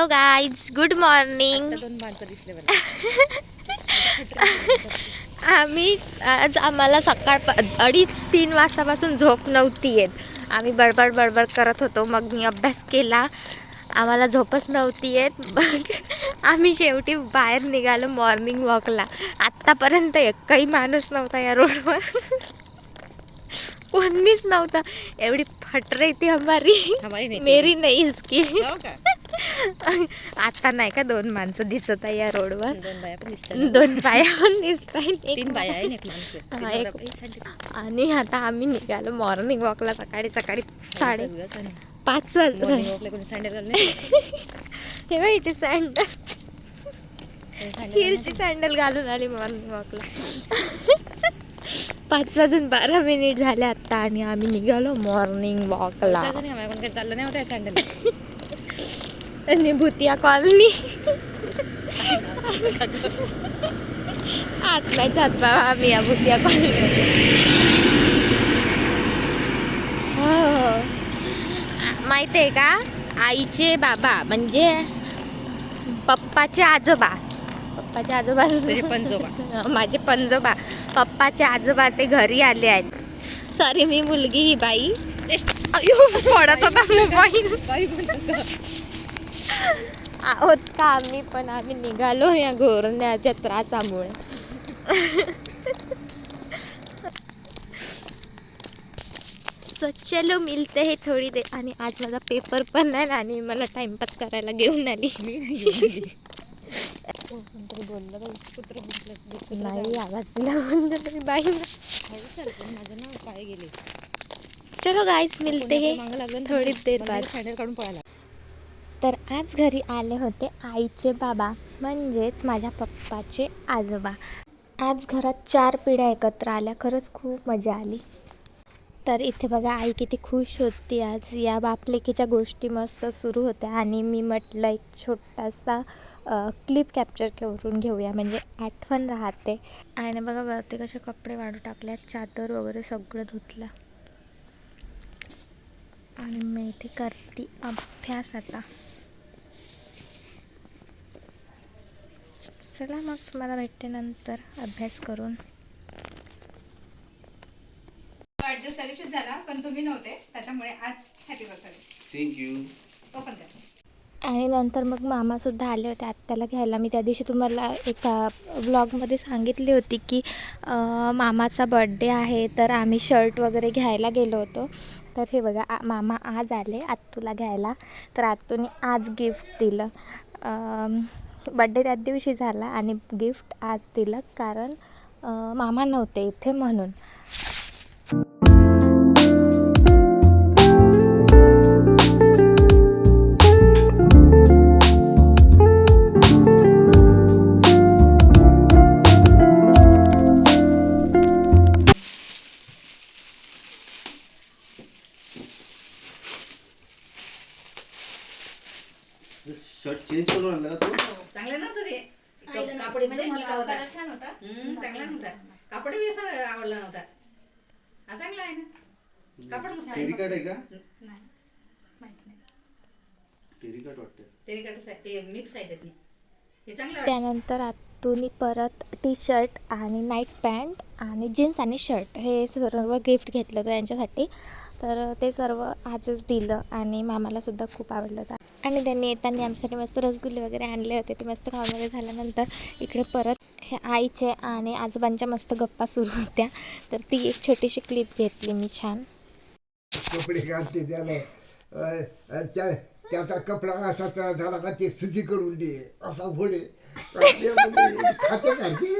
Hello guys good morning आम्ही आज आम्हाला सकाळ अडीच तीन वाजतापासून झोप नव्हती येत. आम्ही बडबड बडबड करत होतो. मग मी अभ्यास केला. आम्हाला झोपच नव्हती येत. मग आम्ही शेवटी बाहेर निघालो मॉर्निंग वॉकला आत्तापर्यंत एकही माणूस नव्हता या रोडवर कोणीच नव्हता. एवढी फट रही थी हमारी. हमारी नाही मेरी नाही इसकी हो आता नाही का दोन माणसं दिसत आहे या रोडवर? दोन बाया पण दिसतात. दोन बाया पण दिसत तीन बाया आहे एक माणूस. हा, एक-. आणि आता आम्ही निघालो मॉर्निंग वॉकला सकाळी सकाळी साडे पाच वाजता सँडल घालून हे बघ सँडल हिलची सँडल घालून आली मॉर्निंग वॉकला पाच वाजून बारा मिनिट झाले आता आणि आम्ही निघालो मॉर्निंग वॉकला घालून नाही, माझ्याकडून काही चाललं नाही होतं सँडल आणि भूतिया कॉलनी. आज नाही जात बाबा आम्ही या भूतिया कॉलनीमध्ये. हो. माहिती आहे का? आईचे बाबा म्हणजे पप्पाचे आजोबा. पप्पाचे आजोबा पंजोबा. माझे पंजोबा पप्पाचे आजोबा ते घरी आले आहेत. सॉरी मी मुलगी ही बाई. अयो पडत होता मोबाईल. आहोत का आम्ही? पण आम्ही निघालो या घोरण्याच्या त्रासामुळे. चलो मिलते हे थोडी दे. आणि आज माझा पेपर पण नाही आणि मला टाइमपास करायला घेऊन आली. मी नाही. आवाज दिला तरी बाई माझं ना पाय गेले चलो गाईज मिलते हे. थोडी देर बाद. काढून पळाला तर आज घरी आले होते आईचे बाबा म्हणजेच माझ्या पप्पाचे आजोबा. आज घरात चार पिढ्या एकत्र आल्या खरंच खूप मजा आली. तर इथे बघा आई किती खुश होती आज. या बापलेकीच्या गोष्टी मस्त सुरू होत्या आणि मी म्हटलं एक छोटासा क्लिप कॅप्चर करून घेऊया. म्हणजे आठवण राहते. आणि बघा वरती कसे कपडे वाढू टाकल्या चादर वगैरे सगळं धुतलं. आणि मी इथे करते अभ्यास आता. चला मग तुम्हाला भेटते नंतर. अभ्यास करून. वाढदिवस त्या झाला पण तुम्ही नव्हते. त्याच्यामुळे आज हॅपी बर्थडे थँक्यू आणि नंतर मग मामासुद्धा आले होते आत्याला घ्यायला. मी त्या दिवशी तुम्हाला एका व्लॉगमध्ये सांगितली होती की अं, मामाचा बड्डे आहे तर आम्ही शर्ट वगैरे घ्यायला गेलो होतो. तर हे बघा आ- मामा आज आले आत्तूला घ्यायला. तर आत्तूने आज गिफ्ट दिलं. बड्डे त्याच दिवशी झाला आणि गिफ्ट आज दिलं कारण मामा नव्हते इथे म्हणून. शर्ट चेंज करून आणला का तू? चांगलं नव्हतं ते. क- कापड एकदम हलका होता. हम्म, चांगला नव्हता. कापड बी असं आवडला नव्हता. हा चांगला आहे ना. कापड मस्त आहे. टेरिकट आहे का? नाही. माहीत नाही. टेरिकट वाटतं ते कसं आहे. ते मिक्स आहे त्यातनी हे चांगलं वाटतं. त्यानंतर आतून परत टी शर्ट आणि नाईट पॅन्ट आणि जीन्स आणि शर्ट हे सर्व गिफ्ट घेतलं होतं यांच्यासाठी. तर ते सर्व आजच दिलं आणि मामालासुद्धा खूप आवडलं होतं. आणि त्यांनी येताना आमच्यासाठी मस्त रसगुल्ले वगैरे आणले होते. ते मस्त खाऊन वगैरे झाल्यानंतर इकडे परत हे आईचे आणि आजोबांच्या मस्त गप्पा सुरू होत्या. तर ती एक छोटीशी क्लिप घेतली मी छान. त्याचा कपडा असा झाला का ते सुची करून दे. असा घोडे. म्हणजे खाते